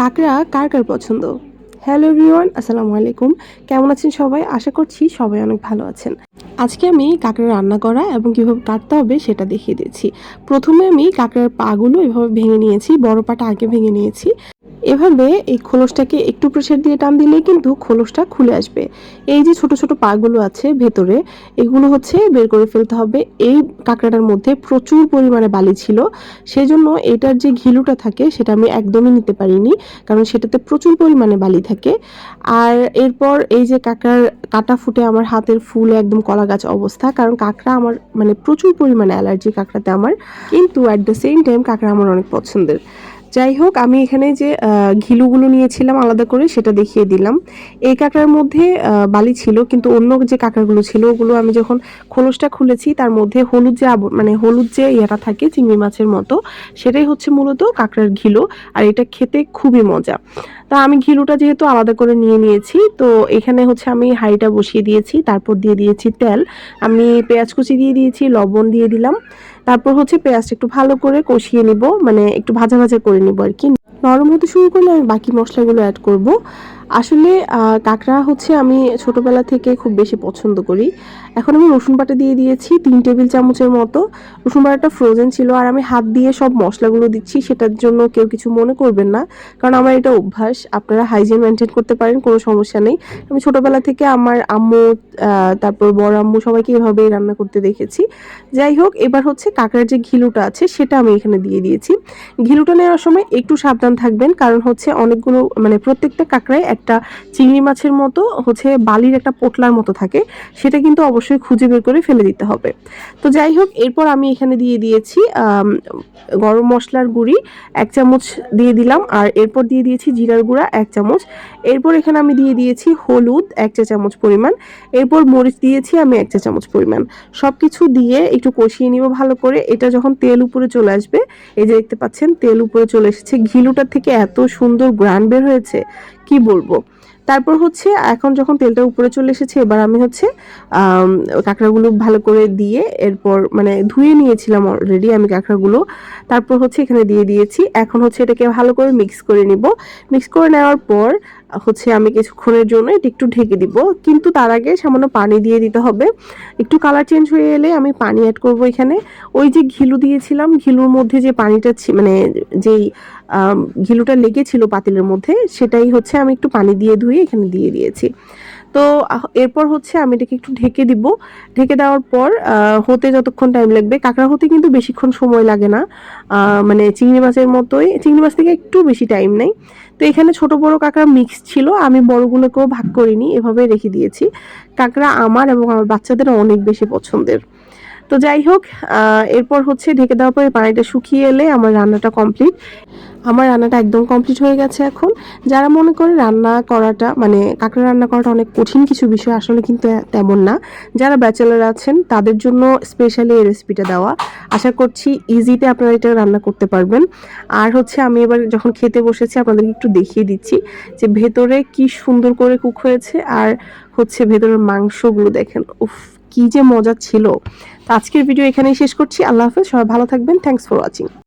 কাঁকড়া কার কার পছন্দ? Hello everyone আসসালামু আলাইকুম। কেমন আছেন সবাই? আশা করছি সবাই অনেক ভালো আছেন। আজকে আমি কাঁকড়া রান্না করা এবং কীভাবে কাটতে হবে সেটা দেখিয়ে দিচ্ছি। প্রথমে আমি কাঁকড়ার পাগুলো এভাবে ভেঙে নিয়েছি, বড় পাটা আগে ভেঙে নিয়েছি। এভাবে এই খোলসটাকে একটু প্রেশার দিয়ে টান দিলে কিন্তু খোলসটা খুলে আসবে। এই যে ছোট ছোট পাগুলো আছে ভেতরে, এগুলো হচ্ছে বের করে ফেলতে হবে। এই কাঁকড়াটার মধ্যে প্রচুর পরিমাণে বালি ছিল। সেই জন্য এটার যে ঘিলুটা থাকে সেটা আমি একদমই নিতে পারিনি, কারণ সেটাতে প্রচুর পরিমাণে বালি থাকে। আর এরপর এই যে কাঁকড়ার কাটা ফুটে আমার হাতের ফুল একদম কলা গাছ অবস্থা, কারণ কাঁকড়া আমার মানে প্রচুর পরিমাণে অ্যালার্জি কাঁকড়াতে আমার। কিন্তু অ্যাট দ্য সেম টাইম কাঁকড়া আমার অনেক পছন্দের। যাই হোক, আমি এখানে যে ঘিলুগুলো নিয়েছিলাম আলাদা করে সেটা দেখিয়ে দিলাম। এই কাঁকড়ার মধ্যে বালি ছিল, কিন্তু অন্য যে কাঁকড়াগুলো ছিল ওগুলো আমি যখন খোলসটা খুলেছি, তার মধ্যে হলুদ যে মানে হলুদ যে ইয়াটা থাকে, চিংড়ি মাছের মতো, সেটাই হচ্ছে মূলত কাঁকড়ার ঘিলো, আর এটা খেতে খুবই মজা। তা আমি ঘিলুটা যেহেতু আলাদা করে নিয়ে নিয়েছি, তো এখানে হচ্ছে আমি হাঁড়িটা বসিয়ে দিয়েছি, তারপর দিয়ে দিয়েছি তেল। আমি পেঁয়াজ কুচি দিয়ে দিয়েছি, লবণ দিয়ে দিলাম। তারপর হচ্ছে পেঁয়াজটা একটু ভালো করে কষিয়ে নিব মানে একটু ভাজা ভাজা করে নিব আর কি। নরম হতে শুরু করলে আমি বাকি মশলাগুলো অ্যাড করব। আসলে কাঁকড়া হচ্ছে আমি ছোটবেলা থেকে খুব বেশি পছন্দ করি। এখন আমি রসুন বাটা দিয়ে দিয়েছি তিন টেবিল চামচের মতো। রসুন বাটাটা ফ্রোজেন ছিল আর আমি হাত দিয়ে সব মশলাগুলো দিচ্ছি, সেটার জন্য কেউ কিছু মনে করবেন না। কারণ আমার এটা অভ্যাস, আপনারা হাইজিন মেনটেন করতে পারেন, কোনো সমস্যা নেই। আমি ছোটবেলা থেকে আমার আম্মু তারপর বড় আম্মু সবাইকে এভাবেই রান্না করতে দেখেছি। যাই হোক, এবার হচ্ছে কাঁকড়ার যে ঘিলুটা আছে, সেটা আমি এখানে দিয়ে দিয়েছি। ঘিলুটা নেওয়ার সময় একটু সাবধান থাকবেন, কারণ হচ্ছে অনেকগুলো মানে প্রত্যেকটা কাঁকড়ায় একটা চিংড়ি মাছের মতো হচ্ছে বালির একটা পোটলার মতো থাকে। সেটা কিন্তু অবশ্যই খুঁজে বের করে ফেলে দিতে হবে। তো যাই হোক, এরপর আমি এখানে দিয়ে দিয়েছি গরম মশলার গুঁড়ি, এক চামচ দিয়ে দিলাম, আর এরপর দিয়ে দিয়েছি জিরার গুঁড়া, এক চামচ। এরপর এখানে আমি দিয়ে দিয়েছি হলুদ, এক চা চামচ পরিমাণ। এরপর মরিচ দিয়েছি আমি এক চা চামচ পরিমাণ। সব কিছু দিয়ে একটু কষিয়ে নিব ভালো করে। এটা যখন তেল উপরে চলে আসবে, এই যে দেখতে পাচ্ছেন, তেল উপরে চলে এসেছে। ঘিলুটার থেকে এত সুন্দর গ্রান বের হয়েছে, কি বলব? তারপর হচ্ছে, এখন যখন তেলটা উপরে চলে এসেছে, এবার আমি হচ্ছে কাঁকড়াগুলো ভালো করে দিয়ে এরপর মানে ধুয়ে নিয়েছিলাম অলরেডি আমি কাঁকড়াগুলো। তারপর হচ্ছে এখানে দিয়ে দিয়েছি। এখন হচ্ছে এটাকে ভালো করে মিক্স করে নিব। মিক্স করে নেওয়ার পর হচ্ছে আমি কিছুক্ষণের জন্য এটা একটু ঢেকে দিব। কিন্তু তার আগে সামান্য পানি দিয়ে দিতে হবে। একটু কালার চেঞ্জ হয়ে এলে আমি পানি অ্যাড করব এখানে। ওই যে ঘিলু দিয়েছিলাম, ঘিলুর মধ্যে যে পানিটা মানে যেই ঘিলুটা লেগেছিল পাতিলের মধ্যে, সেটাই হচ্ছে আমি একটু পানি দিয়ে ধুয়ে এখানে দিয়ে দিয়েছি। তো এরপর হচ্ছে আমি এটাকে একটু ঢেকে দিব। ঢেকে দেওয়ার পর হতে যতক্ষণ টাইম লাগবে, কাঁকড়া হতে কিন্তু বেশিক্ষণ সময় লাগে না। মানে চিংড়ি মাছের মতোই, চিংড়ি মাছ থেকে একটু বেশি টাইম নেই। তো এখানে ছোট বড় কাঁকড়া মিক্স ছিল, আমি বড়গুলোকেও ভাগ করিনি এভাবে রেখে দিয়েছি। কাঁকড়া আমার এবং আমার বাচ্চাদের অনেক বেশি পছন্দের। তো যাই হোক এরপর হচ্ছে ঢেকে দেওয়ার পরে পানিটা শুকিয়ে এলে আমার রান্নাটা কমপ্লিট আমার রান্নাটা একদম কমপ্লিট হয়ে গেছে এখন। যারা মনে করে রান্না করাটা মানে কাঁকড়া রান্না করাটা অনেক কঠিন কিছু বিষয়, আসলে কিন্তু তেমন না। যারা ব্যাচেলার আছেন, তাদের জন্য স্পেশালি এই রেসিপিটা দেওয়া। আশা করছি ইজিতে আপনারা এটা রান্না করতে পারবেন। আর হচ্ছে আমি এবার যখন খেতে বসেছি, আপনাদেরকে একটু দেখিয়ে দিচ্ছি যে ভেতরে কি সুন্দর করে কুক হয়েছে। আর হচ্ছে ভেতরের মাংসগুলো দেখেন, উফ কি যে মজা ছিল। আজকের ভিডিও এখানেই শেষ করছি। আল্লাহ হাফেজ, সবাই ভালো থাকবেন। Thanks for watching